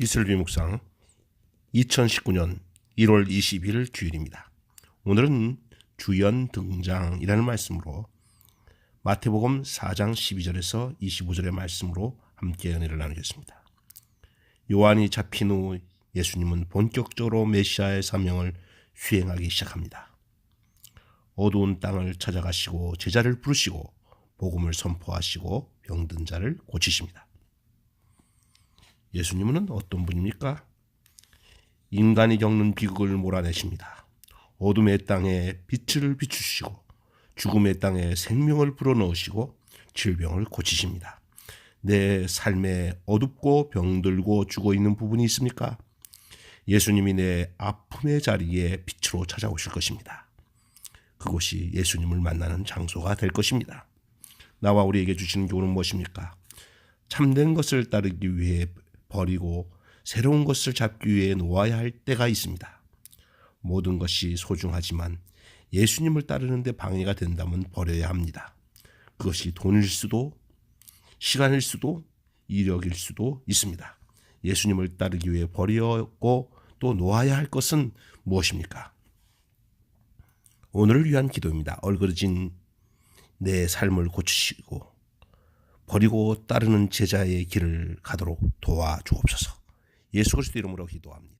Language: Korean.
이슬비 묵상 2019년 1월 20일 주일입니다. 오늘은 주연 등장이라는 말씀으로 마태복음 4장 12절에서 25절의 말씀으로 함께 은혜를 나누겠습니다. 요한이 잡힌 후 예수님은 본격적으로 메시아의 사명을 수행하기 시작합니다. 어두운 땅을 찾아가시고 제자를 부르시고 복음을 선포하시고 병든 자를 고치십니다. 예수님은 어떤 분입니까? 인간이 겪는 비극을 몰아내십니다. 어둠의 땅에 빛을 비추시고 죽음의 땅에 생명을 불어넣으시고 질병을 고치십니다. 내 삶에 어둡고 병들고 죽어 있는 부분이 있습니까? 예수님이 내 아픔의 자리에 빛으로 찾아오실 것입니다. 그곳이 예수님을 만나는 장소가 될 것입니다. 나와 우리에게 주시는 교훈은 무엇입니까? 참된 것을 따르기 위해 버리고 새로운 것을 잡기 위해 놓아야 할 때가 있습니다. 모든 것이 소중하지만 예수님을 따르는데 방해가 된다면 버려야 합니다. 그것이 돈일 수도 시간일 수도 이력일 수도 있습니다. 예수님을 따르기 위해 버리고 또 놓아야 할 것은 무엇입니까? 오늘을 위한 기도입니다. 얼그러진 내 삶을 고치시고 버리고 따르는 제자의 길을 가도록 도와주옵소서. 예수 그리스도 이름으로 기도합니다.